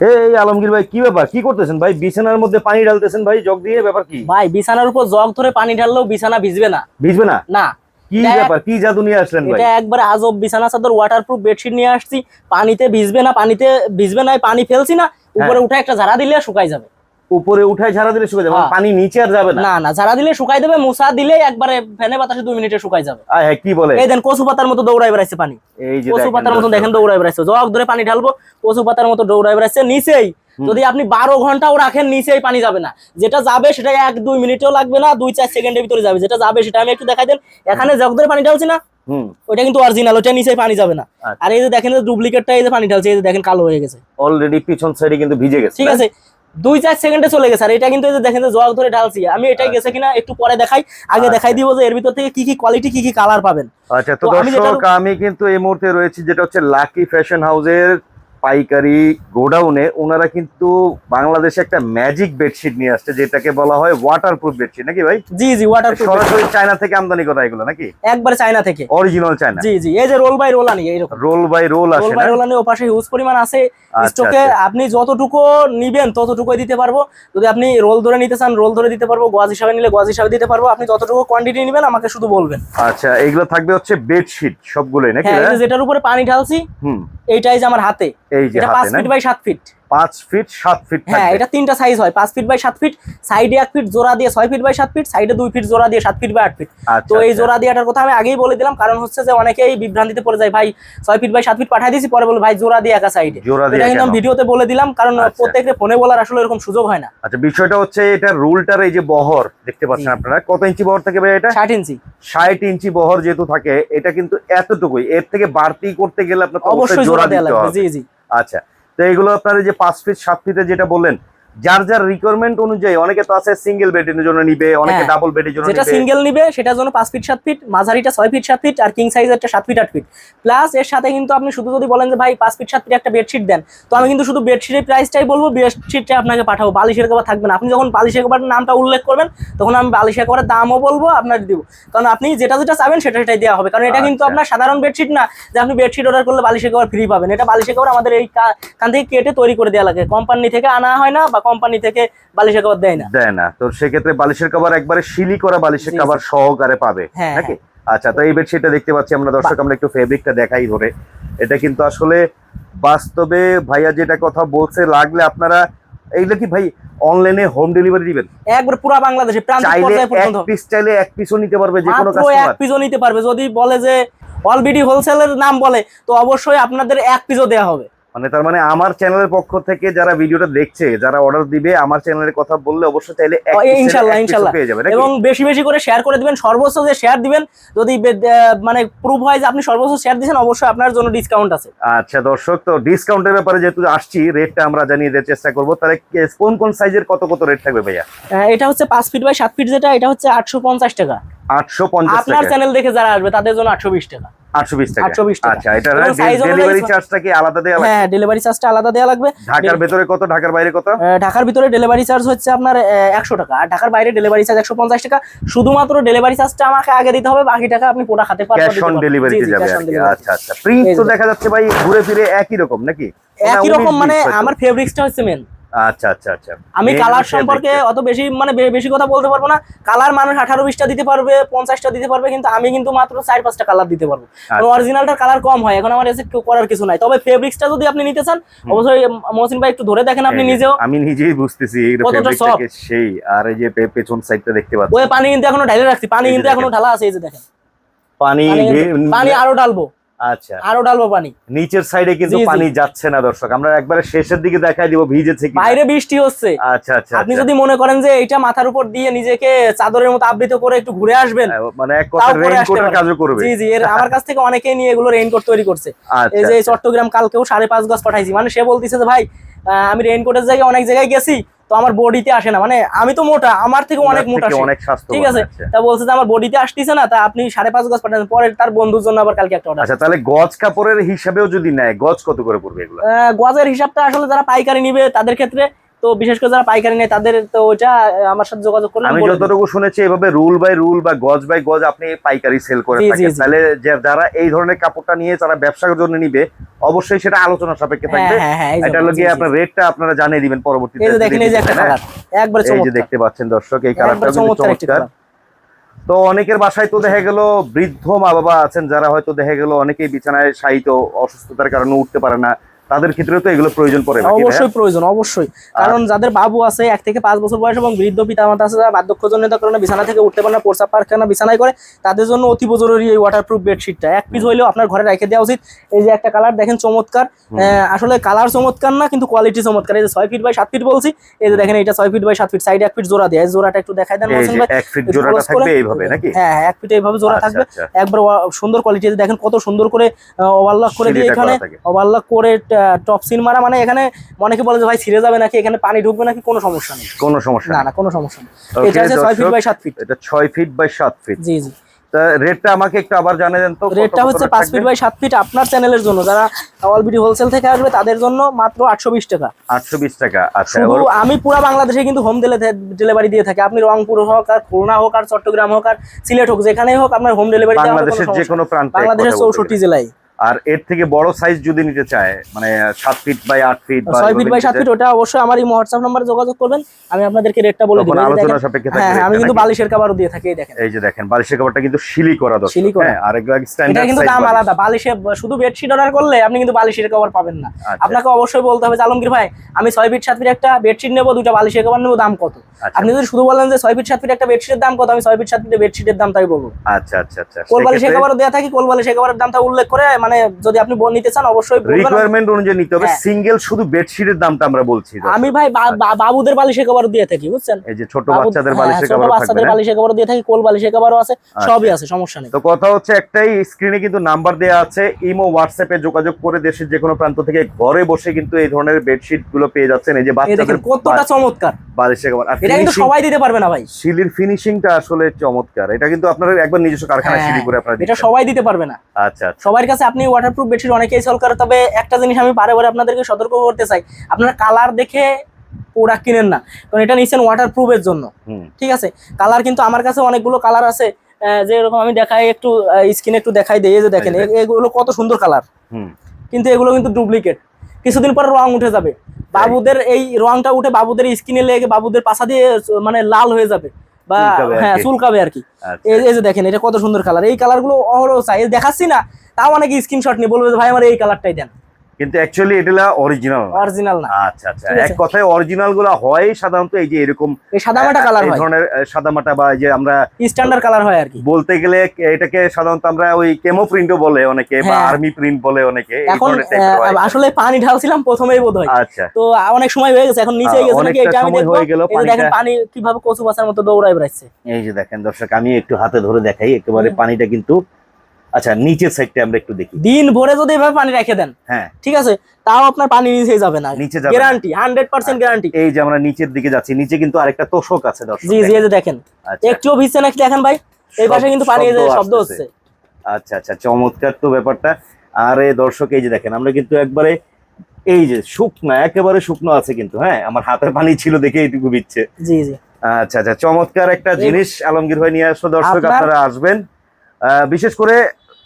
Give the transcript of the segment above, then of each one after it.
এই আলমগীর ভাই কি ব্যাপার? কি করতেছেন ভাই? বিছানার মধ্যে পানি ঢালতেছেন ভাই? জগ দিয়ে ব্যাপার কি? ভাই বিছানার উপর জগ ধরে পানি ঢাললেও বিছানা ভিজবে না। ভিজবে না? না। কি ব্যাপার? কি জাদু নিয়ে আসলেন ভাই? এটা একবারে আজব বিছানা চাদর ওয়াটারপ্রুফ বেডশিট নিয়ে আসছি। পানিতে ভিজবে না পানিতে ভিজবে না পানি ফেলছি না। উপরে উঠে একটা ঝাড়া দিলে শুকাই যাবে। উপরে উঠায় ঝাড়া দিলে শুকে যাবে হ্যাঁ। পানি নিচে আর যাবে না? না না ঝাড়া দিলে শুকাই দেবে মুসা দিলে একবারে ফ্যানে বাতাসে দুই মিনিটে শুকাই যাবে। আয় হ্যাঁ কি বলে? এই দেন কচু পাতার মতো দৌড়াই বেড়াচ্ছে পানি। এই যে কচু পাতার মতো দেখেন দৌড়াই বেড়াচ্ছে জগ ধরে পানি ঢালবো কচু পাতার মতো দৌড়াই বেড়াচ্ছে নিচেই। যদি আপনি বারো ঘন্টাও রাখেন নিচেই পানি যাবে না। যেটা যাবে সেটা এক দুই মিনিটও লাগবে না দুই চার সেকেন্ডের ভিতরে যাবে। যেটা যাবে সেটা আমি একটু দেখাই দেন। এখানে জগ ধরে পানি ঢালছি না? ওইটা কিন্তু অরিজিনাল ওটা নিচে পানি যাবে না। আচ্ছা। আর এই যে দেখেন ডুপ্লিকেটটা এই যে পানি ঢালছে এই যে দেখেন কালো হয়ে গেছে। অলরেডি পিছন সাইডে কিন্তু ভিজে গেছে ঠিক আছে। দুই চার সেকেন্ডে চলে গেছে। আর এটা কিন্তু দেখেন যে জল ধরে ঢালছি আমি এটাই গেছে কিনা একটু পরে দেখাই। আগে আচ্ছা। দেখাই দিব যে এর ভিতর থেকে কি কি কোয়ালিটি কি কি কালার পাবেন। আচ্ছা তো দর্শক আমি কিন্তু এই মুহূর্তে রয়েছি যেটা হচ্ছে লাকি ফ্যাশন হাউসের পাইকারি গোডাউনে ওনারা কিন্তু বাংলাদেশে একটা ম্যাজিক বেডশিট নিয়ে আসছে যেটাকে বলা হয় ওয়াটারপ্রুফ বেডশিট নাকি ভাই? জি জি ওয়াটার সরাসরি চায়না থেকে আমদানি করা এগুলো নাকি? একবারে চায়না থেকে। অরিজিনাল চায়না জি জি এই যে রোল বাই রোল আনি এইরকম roll by roll roll by roll আনি ও পাশে হিউজ পরিমাণ আছে। আচ্ছা, স্টকে আচ্ছা। আপনি যতটুকু নিবেন ততটুকুই দিতে পারব। যদি আপনি রোল ধরে নিতে চান রোল ধরে দিতে পারব। গোয়াজ হিসাবে নিলে গোয়াজ হিসাবে দিতে পারব। আপনি যতটুকু কোয়ান্টিটি নেবেন আমাকে শুধু বলবেন। আচ্ছা এগুলো থাকবে হচ্ছে বেডশিট সবগুলোই নাকি হ্যাঁ যেটার উপরে পানি ঢালছি হুম। এইটাই যে আমার হাতে। এই যে feet by feet. Feet feet হ্যাঁ এটা তিনটা সাইজ হয় ফিট বাই ফিট সাইডে ফিট জোড়া দিয়ে ফিট বাই ফিট সাইডে ফিট জোড়া দিয়ে ফিট বাই ফিট। আচ্ছা তো এই আচ্ছা। জোড়া দিয়াটার কথা আমি আগেই বলে দিলাম কারণ হচ্ছে যে অনেকেই বিভ্রান্তিতে পড়ে যায় ভাই ছয় ফিট বাই সাত ফিট পাঠিয়ে দিয়েছি পরে বলে ভাই জোড়া দিয়ে একা সাইডে এটা কিন্তু ভিডিওতে বলে দিলাম কারণ আচ্ছা। ফোনে বলার আসলে এরকম সুযোগ হয় না। আচ্ছা বিষয়টা হচ্ছে এটা রুলটার এই যে বহর দেখতে পাচ্ছেন আপনারা কত ইঞ্চি বহর থাকে ভাই এটা? ষাট ইঞ্চি। ষাট ইঞ্চি বহর যেহেতু থাকে এটা কিন্তু এতটুকুই এর থেকে বাড়তি করতে গেলে আপনার অবশ্যই জোড়া দিতে লাগবে হবে। জি জি। আচ্ছা তো এগুলো আপনার যে পাঁচ ফিট সাত ফিটে যেটা বললেন যার যার রিকোয়ারমেন্ট অনুযায়ী অনেকে তো আছে সিঙ্গেল বেডের জন্য নিবে অনেকে হ্যাঁ। ডাবল বেডের জন্য যেটা সিঙ্গেল নিবে সেটার জন্য পাঁচ ফিট সাত ফিট মাঝারিটা ছয় ফিট সাত ফিট আর কিং সাইজেরটা সাত ফিট আট ফিট প্লাস এর সাথে কিন্তু আপনি শুধু যদি বলেন যে ভাই পাঁচ ফিট সাত ফিট একটা বেডশিট দেন তো আমি কিন্তু শুধু বেডশিটের প্রাইসটাই বলব বেডশিটটা আপনাকে পাঠাবো বালিশের কভার থাকবে না। আপনি যখন বালিশের কভারের নামটা উল্লেখ করবেন তখন আমি বালিশের কভারের দামও বলব আপনার দিব। কারণ আপনি যেটা যেটা চাবেন সেটা সেটাই দেওয়া হবে। কারণ এটা কিন্তু আচ্ছা। আপনার সাধারণ বেডশিট না যে আপনি বেডশিট অর্ডার করলে বালিশের কভার ফ্রি পাবেন। এটা বালিশের কভার আমাদের এই কান থেকে কেটে তৈরি করে দেওয়া লাগে। কোম্পানি থেকে আনা হয় না বা কোম্পানি থেকে বালিশের কভার দেয় না। দেয় না। তো সেক্ষেত্রে বালিশের কভার একবারে শিলি করা বালিশের। কভার সহকারে পাবে হ্যাঁ, নাকি? আচ্ছা তো এই বেডশিটটা দেখতে পাচ্ছি আমরা দর্শক আমরা একটু ফেব্রিকটা দেখাই ধরে। এটা কিন্তু আসলে বাস্তবে ভাইয়া যেটা কথা বলছে লাগলে আপনারা এইগুলো কি ভাই অনলাইনে হোম ডেলিভারি দিবেন? একবার পুরা বাংলাদেশে প্রান্তিক চাইলে পর্যায়ে এক পর্যন্ত। পিস চাইলে এক পিসও নিতে পারবে যে কোনো মাত্র এক পিসও নিতে পারবে। যদি বলে যে অলবিডি হোলসেলের নাম বলে তো অবশ্যই আপনাদের এক পিসও দেওয়া হবে। মানে তার মানে আমার চ্যানেলের পক্ষ থেকে যারা ভিডিওটা দেখছে যারা অর্ডার দিবে আমার চ্যানেলের কথা বললে অবশ্যই চাইলে ও ইনশাল্লাহ। পেয়ে যাবে এবং বেশি বেশি করে শেয়ার করে দিবেন সর্বোচ্চ যে শেয়ার দিবেন যদি মানে প্রুফ হয় যে আপনি সর্বোচ্চ শেয়ার দিয়েছেন অবশ্যই আপনার জন্য ডিসকাউন্ট আছে। আচ্ছা দর্শক তো ডিসকাউন্টের ব্যাপারে যেহেতু আসছি রেটটা আমরা জানিয়ে দেওয়ার চেষ্টা করব তাহলে কোন কোন সাইজের কত কত রেট থাকবে ভাইয়া? আহ, এটা হচ্ছে পাঁচ ফিট বাই সাত ফিট যেটা এটা হচ্ছে আটশো পঞ্চাশ টাকা। আটশো পঞ্চাশ আপনার চ্যানেল দেখে যারা আসবে তাদের জন্য আটশো বিশ টাকা। আটশো বিশ টাকা। 820 টাকা। আচ্ছা এটা ডেলিভারি চার্জটা কি আলাদা লাগবে? হ্যাঁ ডেলিভারি চার্জটা আলাদা লাগবে। ঢাকার ভেতরে কত ঢাকার বাইরে কত? ঢাকার ভিতরে ডেলিভারি চার্জ হচ্ছে আপনার একশো টাকা। আর ঢাকার বাইরে ডেলিভারি চার্জ একশো পঞ্চাশ টাকা। শুধুমাত্র ডেলিভারি চার্জটা আমাকে আগে দিতে হবে বাকি টাকা আপনি পুরো হাতে পার ক্যাশ অন ডেলিভারিতে যাবে আচ্ছা আচ্ছা। প্রিন্ট তো দেখা যাচ্ছে ভাই ঘুরে ফিরে একই রকম নাকি? একই রকম মানে piece হয়তো। আমার ফেব্রিক্সটা হচ্ছে মেন আচ্ছা আচ্ছা আচ্ছা। আমি কালার সম্পর্কে অত বেশি মানে বেশি কথা বলতে পারব না। কালার মানুষ আঠারো বিশটা দিতে পারবে পঞ্চাশটা দিতে পারবে কিন্তু আমি কিন্তু মাত্র চার পাঁচটা কালার দিতে পারব। আচ্ছা। অরিজিনালটার কালার কম হয় এখন আমার এসে করার কিছু নাই। তবে ফেব্রিক্সটা যদি আপনি নিতে চান অবশ্যই মহসিন ভাই একটু ধরে দেখেন আপনি নিজেও। আমি নিজেই বুঝতেছি সেই আর এই যে পেছন সাইডটা দেখতে পাচ্ছি। ওই পানি কিন্তু এখনও ঢালে রাখছি পানি কিন্তু এখনও ঢালা আছে এই যে দেখেন। পানি পানি আরও ঢালবো। আচ্ছা। আরও ঢালবো পানি। নিচের সাইডে কিন্তু। পানি যাচ্ছে না দর্শক। আমরা একবারে শেষের দিকে দেখাই দিব ভিজেছে কি বাইরে বৃষ্টি হচ্ছে। আচ্ছা আচ্ছা আপনি আচ্ছা। যদি মনে করেন যে এটা মাথার উপর দিয়ে নিজেকে চাদরের মতো আবৃত করে একটু ঘুরে আসবেন হ্যাঁ, মানে এক কথা রেইনকোটের কাজও করবে। জি জি এর আমার কাছ থেকে অনেকেই নিয়ে এগুলো রেইনকোট তৈরি করছে। এই আচ্ছা যে আচ্ছা। চট্টগ্রাম কালকেও সাড়ে পাঁচ গজ পাঠাইছি। মানে সে বলতেছে যে ভাই আমি রেইনকোটের জায়গায় অনেক জায়গায় গেছি তো আমার বডিতে আসে না। মানে আমি তো মোটা আমার থেকে অনেক মোটা অনেক স্বাস্থ্য ঠিক আছে? তা বলছে যে আমার বডিতে আসতেছে না তা আপনি সাড়ে পাঁচ গজ পাঠান পরে তার বন্ধুর জন্য আবার কালকে একটা অর্ডার আচ্ছা তাহলে গজ কাপড়ের হিসাবেও যদি নেয় গজ কত করে পড়বে এগুলো? গজের হিসাবটা আসলে যারা পাইকারি নিবে তাদের ক্ষেত্রে তো বিশেষ করে যারা পাইকারি নেয় তাদের তো আহ, আমার সাথে যোগাযোগ করলে আমি যতটুকু শুনেছি এভাবে রুল বাই রুল বা গজ বাই গজ আপনি পাইকারি সেল করে থাকেন। তাহলে যে- যারা এই ধরনের কাপড়টা নিয়ে তারা ব্যবসার জন্য নিবে অবশ্যই সেটা আলোচনা সাপেক্ষে হ্যাঁ থাকবে। হ্যাঁ হ্যাঁ এটা জন্য, লগে জি, জি। আপনার রেটটা আপনারা জানিয়ে দিবেন পরবর্তীতে এই যে দেখেন এই যে একটা? কালার একবার এই যে দেখতে পাচ্ছেন দর্শক এই কালারটা কিন্তু চমৎকার চমৎকার। তো অনেকের বাসায় তো দেখা গেল বৃদ্ধ মা বাবা আছেন যারা হয়তো দেখা গেল অনেকেই বিছানায় শায়িত অসুস্থতার কারণে উঠতে পারে না। তাদের ক্ষেত্রে তো এগুলো প্রয়োজন পড়ে অবশ্যই প্রয়োজন অবশ্যই। কারণ যাদের বাবু আছে এক থেকে পাঁচ বছর বয়স এবং বৃদ্ধ পিতামাতা আছে যারা বার্ধক্যজনিত কারণে বিছানা থেকে উঠতে পারে না প্রস্রাব পায়খানা বিছানায় করে তাদের জন্য অতীব জরুরি এই ওয়াটারপ্রুফ বেডশিটটা এক পিস হইলেও আপনার ঘরে রেখে দেওয়া উচিত। এই যে একটা কালার দেখেন চমৎকার। আসলে কালার চমৎকার না কিন্তু কোয়ালিটি চমৎকার। এই যে ছয় ফিট বাই সাত ফিট বলছি এই যে দেখেন এটা ছয় ফিট বাই সাত ফিট সাইড এক ফিট জোড়া দেয়। জোড়াটা একটু দেখাই দেন ভাই। এক ফিট জোড়াটা। থাকবে এইভাবে নাকি? হ্যাঁ হ্যাঁ এক ফিট এইভাবে জোড়া আচ্ছা, থাকবে। আচ্ছা। একবার সুন্দর কোয়ালিটি দেখেন কত সুন্দর করে ওভারলক করে দিয়ে এখানে। ওভারলক করে টপ সিন মারা মানে এখানে অনেকে বলে যে ভাই ছিঁড়ে যাবে নাকি এখানে পানি ঢুকবে নাকি কোনো সমস্যা নেই। কোনো সমস্যা না না কোনো সমস্যা নেই। এটা হচ্ছে ছয় ফিট বাই সাত ফিট এটা ছয় ফিট বাই সাত ফিট জি জি। রেটটা আমাকে একটু আবার জানিয়ে দেন তো রেটটা হচ্ছে rate ফিট বাই সাত ফিট আপনার চ্যানেলের জন্য। যারা অলবিডি হোলসেল থেকে আসবে তাদের জন্য মাত্র আটশো বিশ টাকা। আটশো বিশ টাকা আচ্ছা শুধু আমি পুরো বাংলাদেশে কিন্তু হোম ডেলিভারি দিয়ে থাকি। আপনি রংপুর হোক আর খুলনা হোক আর চট্টগ্রাম হোক আর সিলেট হোক যেখানেই হোক আপনার হোম ডেলিভারি বাংলাদেশের যে কোনো প্রান্তে বাংলাদেশের কথা বলতে চৌষট্টি গেলে। জেলায়। আর এর থেকে বড় সাইজ যদি নিতে চায় মানে সাত ফিট বাই আট ফিট ছয় ফিট বাই সাত ফিট ওটা অবশ্যই আমার এই হোয়াটসঅ্যাপ নাম্বারে যোগাযোগ করবেন। আমি আপনাদেরকে রেটটা বলে দিব। আলোচনা সাপেক্ষে হ্যাঁ হ্যাঁ আমি কিন্তু বালিশের কাবারও দিয়ে থাকি এই দেখেন। এই যে দেখেন বালিশের কাপড়টা কিন্তু শিলি করা দর্শক শিলি করা। হ্যাঁ আর এগুলো এটা স্ট্যান্ডার্ড কিন্তু দাম আলাদা। বালিশে শুধু বেডশিট অর্ডার করলে আপনি কিন্তু বালিশের কভার পাবেন না। আচ্ছা। আপনাকে অবশ্যই বলতে হবে আলমগীর ভাই আমি ছয় ফিট সাত ফিট একটা বেডশিট নেব দুটো বালিশের কভার নেব দাম কত? আচ্ছা। আপনি যদি শুধু বলেন যে ছয় ফিট সাত ফিট একটা বেডশিটের দাম কত? আমি ছয় ফিট সাত ফিটের বেডশিটের দাম তাই বলব। আচ্ছা আচ্ছা আচ্ছা। কোল বালিশের কভারও দেওয়া থাকি কোল বালিশের কভারের দামটা উল্লেখ করে মানে যদি আপনি বল নিতে চান অবশ্যই রিকোয়ারমেন্ট অনুযায়ী নিতে হবে। হ্যাঁ। সিঙ্গেল শুধু বেডশিটের দামটা আমরা বলছি আমি ভাই বাবুদের বালিশের কভার দিয়ে থাকি বুঝছেন? এই যে ছোট বাচ্চাদের হ্যাঁ, বালিশের কাপড় বাচ্চাদের বালিশের কভার দিয়ে থাকি কোল বালিশের কভারও আছে আচ্ছা। সবই আছে সমস্যা নেই। তো কথা হচ্ছে একটাই স্ক্রিনে কিন্তু নাম্বার দেওয়া আছে ইমো হোয়াটসঅ্যাপে যোগাযোগ করে দেশের যে কোনো প্রান্ত থেকে ঘরে বসে কিন্তু এই ধরনের বেডশিটগুলো পেয়ে যাচ্ছেন। এই যে বাচ্চাদের কতটা চমৎকার। বালিশের কাপড় এটা কিন্তু সবাই দিতে পারবে না ভাই। শিলির ফিনিশিংটা আসলে চমৎকার। এটা কিন্তু আপনার একবার নিজস্ব কারখানায় হ্যাঁ, করে আপনারা এটা সবাই দিতে পারবে না। আচ্ছা আচ্ছা। সবার কাছে আপনি ওয়াটারপ্রুফ বেডশিট অনেকেই সেল করে তবে একটা জিনিস আমি বারে বারে আপনাদেরকে সতর্ক করতে চাই। আপনারা কালার দেখে প্রোডাক্ট কিনেন না কারণ এটা নিচ্ছেন ওয়াটারপ্রুফের জন্য। হুম। ঠিক আছে? কালার কিন্তু আমার কাছে অনেকগুলো কালার আছে যে এরকম আমি দেখাই একটু স্ক্রিনে একটু দেখাই দিই এই যে দেখেন এগুলো কত সুন্দর কালার কিন্তু এগুলো কিন্তু ডুপ্লিকেট কিছুদিন পর রং উঠে যাবে। বাবুদের এই রংটা উঠে বাবুদের স্কিনে লেগে বাবুদের পাশা দিয়ে মানে লাল হয়ে যাবে বা হ্যাঁ চুলকাবে আর কি। আচ্ছা। এই যে দেখেন এটা কত সুন্দর কালার এই কালারগুলো অহরহ চাই দেখাচ্ছি না তাও অনেকে স্ক্রিনশট নিয়ে বলবে ভাই আমার এই কালারটাই দেন। কিন্তু অ্যাকচুয়ালি এটা অরিজিনাল অরিজিনাল না। আচ্ছা আচ্ছা। এক কথায় অরিজিনালগুলো হয় সাধারণত এই যে এরকম সাদামাটা কালার এই ধরনের সাদামাটা বা এই যে আমরা স্ট্যান্ডার্ড কালার হয় আর কি। বলতে গেলে এটাকে সাধারণত আমরা ওই কেমো প্রিন্টও বলে অনেকে বা হ্যাঁ। আর্মি প্রিন্ট বলে অনেকে এখন হয়। আসলে পানি ঢালছিলাম প্রথমেই বোধ হয় আচ্ছা। তো অনেক সময় হয়ে গেছে এখন নিচে আহ, গেছে নাকি এটা আমি হয়ে এই দেখেন পানি কীভাবে কচু বাসার মতো দৌড়ায় বেড়াচ্ছে। এই যে দেখেন দর্শক আমি একটু হাতে ধরে দেখাই একেবারে পানিটা কিন্তু আচ্ছা নিচের সাইডটা আমরা একটু দেখি। দিন ভরে যদি এভাবে পানি রেখে দেন হ্যাঁ। ঠিক আছে? তাও আপনার পানি নিচে যাবে না। নিচে যাবে গ্যারান্টি হান্ড্রেড পার্সেন্ট গ্যারান্টি এই যে আমরা নিচের দিকে যাচ্ছি নিচে কিন্তু আরেকটা তোষক আছে দর্শক জি জি এই যে দেখেন। আচ্ছা। একটুও ভিজছে নাকি দেখেন ভাই। এই পাশে কিন্তু পানি শব্দ হচ্ছে। আচ্ছা আচ্ছা চমৎকার তো ব্যাপারটা। আরে দর্শক এই যে দেখেন আমরা কিন্তু একবারে এই যে শুকনো একেবারে শুকনো আছে কিন্তু হ্যাঁ? আমার হাতের পানি ছিল দেখে এইটুকু বিচ্ছে জি জি। আচ্ছা আচ্ছা চমৎকার একটা জিনিস আলমগীর ভাই নিয়ে আসলো। দর্শক আপনার- আসবেন। বিশেষ করে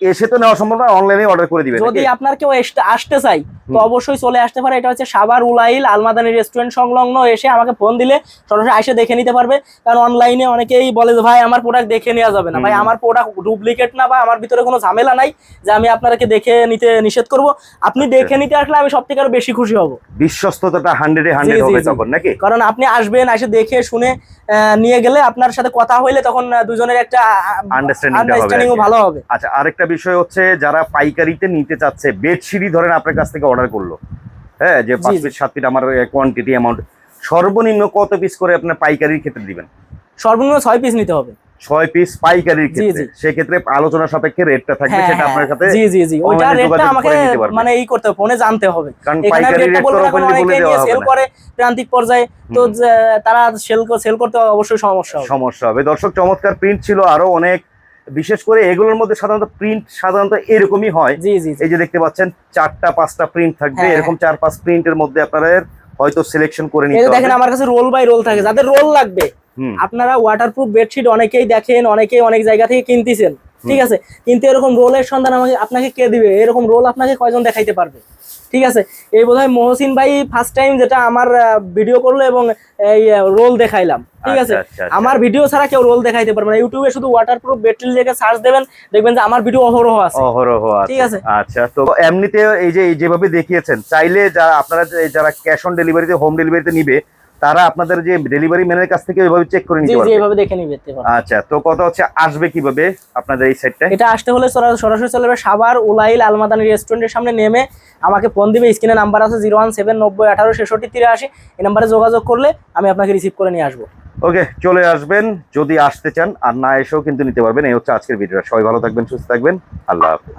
এসে তো নেওয়া সম্ভব না অনলাইনে অর্ডার করে দিবেন যদি আপনার কেউ আসতে চাই তো অবশ্যই চলে আসতে পারে। এটা হচ্ছে সাবার উলাইল আলমাদানি রেস্টুরেন্ট সংলগ্ন। এসে আমাকে ফোন দিলে সরাসরি এসে দেখে নিতে পারবে। কারণ অনলাইনে অনেকেই বলে যে ভাই আমার প্রোডাক্ট দেখে নেওয়া যাবে না। ভাই আমার প্রোডাক্ট ডুপ্লিকেট না বা আমার ভিতরে কোনো ঝামেলা নাই যে আমি আপনাকে দেখে নিতে নিষেধ করব। আপনি আচ্ছা। দেখে নিতে আসলে আমি সব থেকে আরও বেশি খুশি হব। বিশ্বস্ততাটা হান্ড্রেডে হান্ড্রেড হবে তখন নাকি? কারণ আপনি আসবেন এসে দেখে শুনে নিয়ে গেলে আপনার সাথে কথা হইলে তখন দুজনের একটা আন্ডারস্ট্যান্ডিং ভালো হবে। আচ্ছা আরেকটা বিষয় হচ্ছে যারা পাইকারিতে নিতে চাচ্ছে বেডশিটই ধরেন আপনার কাছ থেকে অর্ডার করল। হ্যাঁ যে পাঁচ। পিস সাত পিস আমার কোয়ান্টিটি অ্যামাউন্ট সর্বনিম্ন কত পিস করে আপনার পাইকারির ক্ষেত্রে দিবেন? সর্বনিম্ন ছয় পিস নিতে হবে। ছয় পিস পাইকারির ক্ষেত্রে। সেক্ষেত্রে আলোচনা সাপেক্ষে রেটটা থাকবে হ্যাঁ, সেটা আপনার হ্যাঁ, সাথে জি জি জি। ওইটা রেটটা আমাকে। মানে এই করতে হবে ফোনে জানতে হবে। কারণ পাইকারি রেট তো openly বলে দেওয়া হবে সেল করে প্রান্তিক পর্যায়ে। তো তারা সেল সেল করতে অবশ্যই সমস্যা হবে। সমস্যা হবে। দর্শক চমৎকার প্রিন্ট ছিল। আরও অনেক বিশেষ করে এগুলোর মধ্যে সাধারণত প্রিন্ট সাধারণত এরকমই হয়। জি জি জি। এই যে দেখতে পাচ্ছেন চারটা পাঁচটা প্রিন্ট থাকবে। হ্যাঁ, এরকম চার পাঁচ প্রিন্টের মধ্যে আপনাদের হয়তো সিলেকশন করে নিতে দেখেন আমার কাছে রোল বাই রোল থাকে। যাদের রোল লাগবে আপনারা ওয়াটারপ্রুফ বেডশিট অনেকেই দেখেন অনেকেই অনেক জায়গা থেকে কিনতেছেন ঠিক আছে? কিন্তু এরকম রোলের সন্ধান আমাকে আপনাকে কে দিবে? এরকম রোল আপনাকে কয়জন দেখাইতে পারবে? ঠিক আছে? এই বোধহয় মহসিন ভাই ফার্স্ট টাইম যেটা আমার ভিডিও করল এবং এই রোল দেখাইলাম। ঠিক আছে? আচ্ছা, আচ্ছা, আচ্ছা। আমার ভিডিও ছাড়া কেউ রোল দেখাইতে পারবে না। ইউটিউবে শুধু ওয়াটারপ্রুফ বেডশিট লিখে সার্চ দেবেন দেখবেন যে আমার ভিডিও অহরহ আছে। অহরহ আছে। ঠিক আছে। আচ্ছা তো এমনিতে এই যে যেভাবে দেখিয়েছেন চাইলে যারা আপনারা যারা ক্যাশ অন ডেলিভারিতে হোম ডেলিভারিতে নিবে তারা আপনাদের যে ডেলিভারি ম্যানের কাছ থেকে এভাবে চেক করে নিতে জি পারবে। এইভাবে দেখে নিবে আচ্ছা তো কথা হচ্ছে আসবে কীভাবে আপনাদের এই সাইডটা এটা আসতে হলে সরাসরি চলে যাবে সাভার উলাইল আলমাদানি রেস্টুরেন্টের সামনে নেমে আমাকে ফোন দিবে। স্ক্রিনে নাম্বার আছে জিরো ওয়ান সেভেন নব্বই আঠারো ছেষট্টি তিরাশি। এই নাম্বারে যোগাযোগ করলে আমি আপনাকে রিসিভ করে নিয়ে আসব। ওকে, চলে আসবেন। যদি আসতে চান আর না এসেও কিন্তু নিতে পারবেন। এই হচ্ছে আজকের ভিডিওটা। সবাই ভালো থাকবেন, সুস্থ থাকবেন। আল্লাহ হাফিজ।